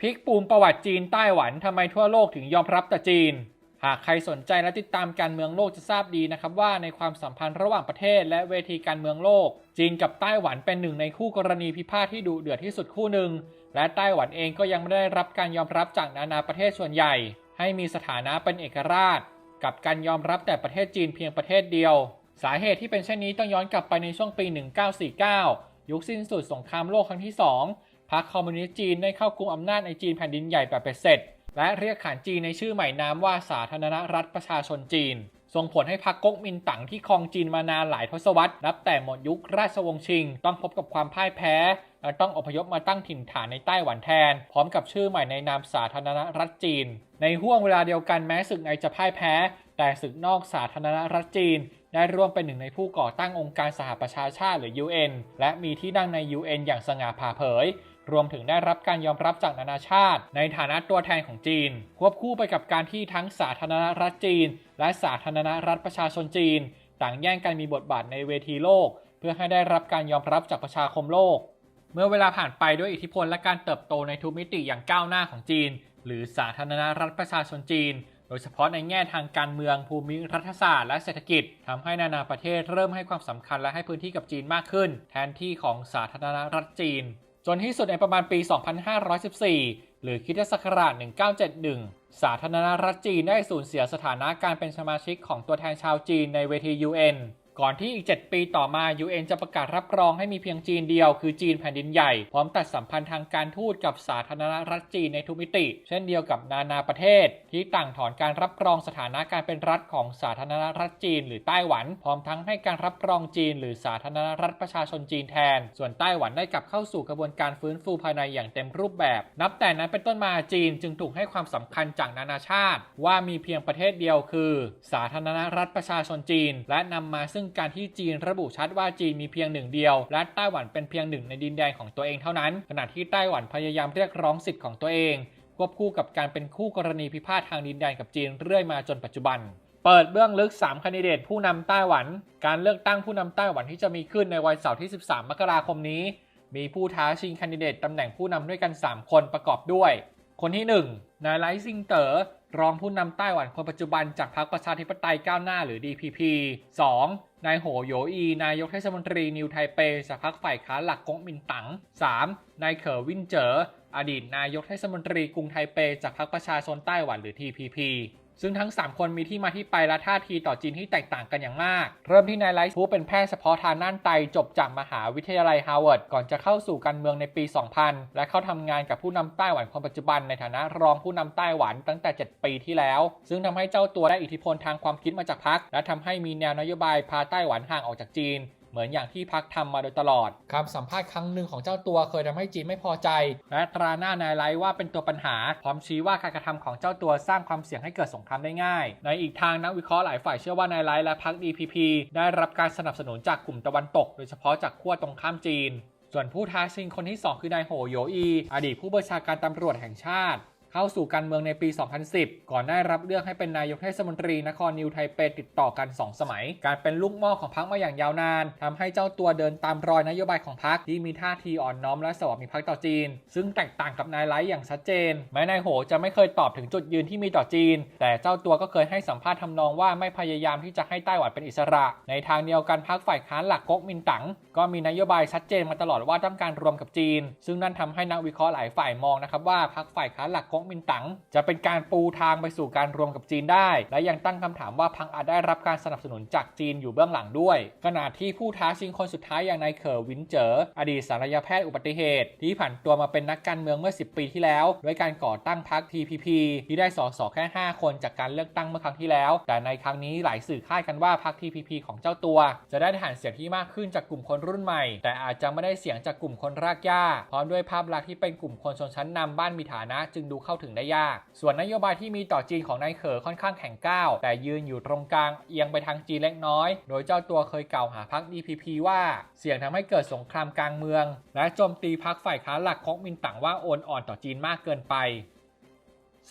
พลิกปูมประวัติจีนไต้หวันทำไมทั่วโลกถึงยอมรับแต่จีน หากใครสนใจและติดตามการเมืองโลกจะทราบดีนะครับว่าในความสัมพันธ์ระหว่างประเทศและเวทีการเมืองโลก จีนกับไต้หวันเป็นหนึ่งในคู่กรณีพิพาทที่ดุเดือดที่สุดคู่หนึ่ง และไต้หวันเองก็ยังไม่ได้รับการยอมรับจากนานาประเทศส่วนใหญ่ ให้มีสถานะเป็นเอกราช กับการยอมรับแต่ประเทศจีนเพียงประเทศเดียว สาเหตุที่เป็นเช่นนี้ต้องย้อนกลับไปในช่วงปี 1949 ยุคสิ้นสุดสงครามโลกครั้งที่ 2 พรรคคอมมิวนิสต์จีนได้เข้ากุมอำนาจในจีนแผ่นดินใหญ่แบบเป็ดเสร็จ และเรียกขานจีนในชื่อใหม่นามว่าสาธารณรัฐประชาชนจีน ส่งผลให้พรรคก๊กมินตั๋งที่ครองจีนมานานหลายทศวรรษนับแต่หมดยุคราชวงศ์ชิง ต้องพบกับความพ่ายแพ้และต้องอพยพมาตั้งถิ่นฐานในไต้หวันแทน พร้อมกับชื่อใหม่ในนามสาธารณรัฐจีน ในห่วงเวลาเดียวกันแม้ศึกในจะพ่ายแพ้ แต่ศึกนอกสาธารณรัฐจีน ได้ร่วมเป็นหนึ่งในผู้ก่อตั้งองค์การสหประชาชาติหรือ UN และมีที่นั่งใน UN อย่างสง่าผ่าเผย รวมถึงได้รับการยอมรับจากนานาชาติ ในฐานะตัวแทนของจีน ควบคู่ไปกับการที่ทั้งสาธารณรัฐจีน และสาธารณรัฐประชาชนจีน ต่างแย่งกันมีบทบาทในเวทีโลก เพื่อให้ได้รับการยอมรับจากประชาคมโลก เมื่อเวลาผ่านไปด้วยอิทธิพลและการเติบโตในทุกมิติอย่างก้าวหน้าของจีน หรือสาธารณรัฐประชาชนจีนโดยเฉพาะในแง่ทางการเมืองภูมิรัฐศาสตร์และเศรษฐกิจทำให้นานาประเทศเริ่มให้ความสำคัญและให้พื้นที่กับจีนมากขึ้น แทนที่ของสาธารณรัฐจีน จนที่สุดในประมาณปี 2514 หรือคริสตศักราช 1971 สาธารณรัฐจีนได้สูญเสียสถานะการเป็นสมาชิกของตัวแทนชาวจีนในเวที UN ก่อนที่อีก 7 ปีต่อมา UN จะประกาศรับรองให้มีเพียงจีนเดียว คือจีนแผ่นดินใหญ่ พร้อมตัดสัมพันธ์ทางการทูตกับสาธารณรัฐจีนในทุกมิติ เช่นเดียวกับนานาประเทศ ที่ต่างถอนการรับรองสถานะการเป็นรัฐของสาธารณรัฐจีน หรือไต้หวัน พร้อมทั้งให้การรับรองจีน หรือสาธารณรัฐประชาชนจีนแทน ส่วนไต้หวันได้กลับเข้าสู่กระบวนการฟื้นฟูภายในอย่างเต็มรูปแบบ นับแต่นั้นเป็นต้นมาจีนจึงถูกให้ความสำคัญจากนานาชาติ ว่ามีเพียงประเทศเดียวคือ สาธารณรัฐประชาชนจีน และนำมาซึ่งการที่จีนระบุชัดว่าจีนมีเพียงหนึ่งเดียว และไต้หวันเป็นเพียงหนึ่งในดินแดนของตัวเองเท่านั้น ขณะที่ไต้หวันพยายามเรียกร้องสิทธิ์ของตัวเอง ควบคู่กับการเป็นคู่กรณีพิพาททางดินแดนกับจีนเรื่อยมาจนปัจจุบันเปิดเบื้องลึก 3คนดิเดตผู้นำไต้หวัน การเลือกตั้งผู้นำไต้หวันที่จะมีขึ้นในวันเสาร์ที่ 13 มกราคมนี้ มีผู้ท้าชิงคนดิเดตตำแหน่งผู้นำด้วยกัน 3 คนประกอบด้วย คนที่ 1 นายไลซิงเต๋อรองผู้นำไต้หวันคนปัจจุบันจากพรรคประชาธิปไตยก้าวหน้าหรือ DPP 2. นายโหโยอี นายกเทศมนตรีนิวไทเปจากพรรคฝ่ายค้านหลักก๊กมินตั๋ง 3. นายเขอวินเจออดีตนายกเทศมนตรีกรุงไทเปจากพรรคประชาชนไต้หวันหรือ TPP ซึ่งทั้ง 3 คนมีที่มาที่ไปและท่าทีต่อจีนที่แตกต่างกันอย่างมาก เริ่มที่นายไลท์ผู้เป็นแพทย์เฉพาะทางด้านไตจบจากมหาวิทยาลัยฮาร์วาร์ดก่อนจะเข้าสู่การเมืองในปี 2000 และเข้าทำงานกับผู้นำไต้หวันคนปัจจุบันในฐานะรองผู้นำไต้หวันตั้งแต่ 7 ปีที่แล้ว ซึ่งทำให้เจ้าตัวได้อิทธิพลทางความคิดมาจากพรรคและทำให้มีแนวนโยบายพาไต้หวันห่างออกจากจีน เหมือนอย่างที่พักทำมาโดยตลอดคำสัมภาษณ์ครั้งหนึ่งของเจ้าตัวเคยทำให้จีนไม่พอใจ และตราหน้านายไลท์ว่าเป็นตัวปัญหา พร้อมชี้ว่าการกระทำของเจ้าตัวสร้างความเสี่ยงให้เกิดสงครามได้ง่าย ในอีกทางนักวิเคราะห์หลายฝ่ายเชื่อว่านายไลท์และพรรค DPP ได้รับการสนับสนุนจากกลุ่มตะวันตก โดยเฉพาะจากขั้วตรงข้ามจีน ส่วนผู้ท้าชิงคนที่ 2 คือนายโหโยอี อดีตผู้บัญชาการตำรวจแห่งชาติ เข้าสู่การเมืองในปี 2010 ก่อนได้รับเลือกให้เป็นนายกเทศมนตรีนครนิวไทเปติดต่อกัน 2 สมัย การเป็นลูกม้อของพรรคมาอย่างยาวนานทำให้เจ้าตัวเดินตามรอยนโยบายของพรรคที่มีท่าทีอ่อนน้อมและสวามิภักดิ์ต่อจีน ซึ่งแตกต่างกับนายไลท์อย่างชัดเจน แม้นายโหจะไม่เคยตอบถึงจุดยืนที่มีต่อจีน แต่เจ้าตัวก็เคยให้สัมภาษณ์ทำนองว่าไม่พยายามที่จะให้ไต้หวันเป็นอิสระ ในทางเดียวกันพรรคฝ่ายค้านหลักก๊กมินตั๋งก็มีนโยบายชัดเจนมาตลอดว่าต้องการรวมกับจีน ซึ่งนั่นทำให้นักวิเคราะห์หลายฝ่ายมองนะครับว่าพรรคฝ่ายค้านหลักก๊กมินตั๋งจะเป็นการปูทางไปสู่การรวมกับจีนได้ และยังตั้งคำถามว่าพรรคอาจได้รับการสนับสนุนจากจีนอยู่เบื้องหลังด้วย ขณะที่ผู้ท้าชิงคนสุดท้ายอย่างนายเขอวินเจออดีตศัลยแพทย์อุบัติเหตุ ที่ผ่านตัวมาเป็นนักการเมืองเมื่อ 10 ปีที่แล้ว ด้วยการก่อตั้งพรรค TPP ที่ได้สสแค่ 5 คนจากการเลือกตั้งเมื่อครั้งที่แล้ว แต่ในครั้งนี้หลายสื่อคาดกันว่าพรรค TPP ของเจ้าตัว จะได้ฐานเสียงที่มากขึ้นจากกลุ่มคนรุ่นใหม่ แต่อาจจะไม่ได้เสียงจากกลุ่มคนรากหญ้าพร้อมด้วยภาพลักษณ์ที่เป็นกลุ่มคนชนชั้นนำบ้านมีฐานะ จึงดูเข้าถึงได้ยาก ส่วนนโยบายที่มีต่อจีนของนายเขอค่อนข้างแข็งก้าว แต่ยืนอยู่ตรงกลางเอียงไปทางจีนเล็กน้อย โดยเจ้าตัวเคยกล่าวหาพรรค DPP ว่าเสี่ยงทำให้เกิดสงครามกลางเมือง และโจมตีพรรคฝ่ายค้านหลักก๊กมินตั๋งว่าโอนอ่อนต่อจีนมากเกินไป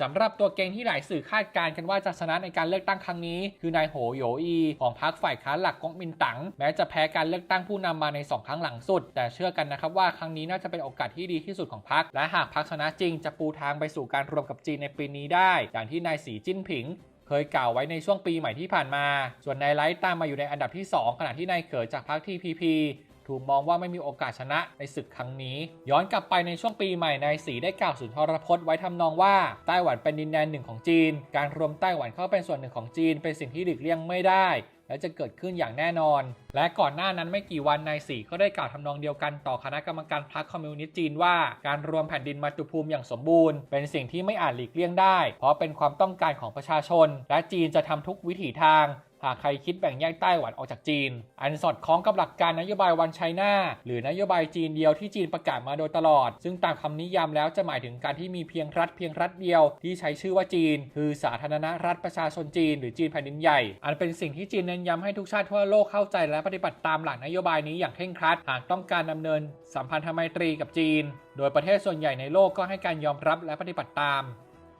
สำหรับตัวเกงที่หลายสื่อคาดการณ์กันว่าจะชนะในการเลือกตั้งครั้งนี้ คือนายโหโยอีของพรรคฝ่ายค้านหลักก๊กมินตั๋งแม้จะแพ้การเลือกตั้งผู้นำมาใน 2 ครั้งหลังสุด แต่เชื่อกันนะครับว่าครั้งนี้น่าจะเป็นโอกาสที่ดีที่สุดของพรรคและหากพรรคชนะจริงจะปูทางไปสู่การรวมกับจีนในปีนี้ได้ อย่างที่นายสีจิ้นผิงเคยกล่าวไว้ในช่วงปีใหม่ที่ผ่านมา ส่วนนายไลท์ตามมาอยู่ในอันดับที่ 2 ขณะที่นายเขยจากพรรคทีพีพี ถูกมองว่าไม่มีโอกาสชนะในศึกครั้งนี้ ย้อนกลับไปในช่วงปีใหม่นายสีได้กล่าวสุนทรพจน์ไว้ทำนองว่าไต้หวันเป็นดินแดนหนึ่งของจีน การรวมไต้หวันเข้าเป็นส่วนหนึ่งของจีน เป็นสิ่งที่หลีกเลี่ยงไม่ได้และจะเกิดขึ้นอย่างแน่นอน และก่อนหน้านั้นไม่กี่วันนายสีก็ได้กล่าวทำนองเดียวกันต่อคณะกรรมการพรรคคอมมิวนิสต์จีนว่า การรวมแผ่นดินมาตุภูมิอย่างสมบูรณ์ เป็นสิ่งที่ไม่อาจหลีกเลี่ยงได้ เพราะเป็นความต้องการของประชาชน และจีนจะทำทุกวิถีทาง หากใครคิดแบ่งแยกไต้หวันออกจากจีน อันสอดคล้องกับหลักการนโยบายวันไชน่าหรือนโยบายจีนเดียวที่จีนประกาศมาโดยตลอด ซึ่งตามคำนิยามแล้วจะหมายถึงการที่มีเพียงรัฐเพียงรัฐเดียวที่ใช้ชื่อว่าจีน คือสาธารณรัฐประชาชนจีนหรือจีนแผ่นดินใหญ่ อันเป็นสิ่งที่จีนเน้นย้ำให้ทุกชาติทั่วโลกเข้าใจและปฏิบัติตามหลักนโยบายนี้อย่างเคร่งครัด หากต้องการดำเนินสัมพันธไมตรีกับจีน โดยประเทศส่วนใหญ่ในโลกก็ให้การยอมรับและปฏิบัติตาม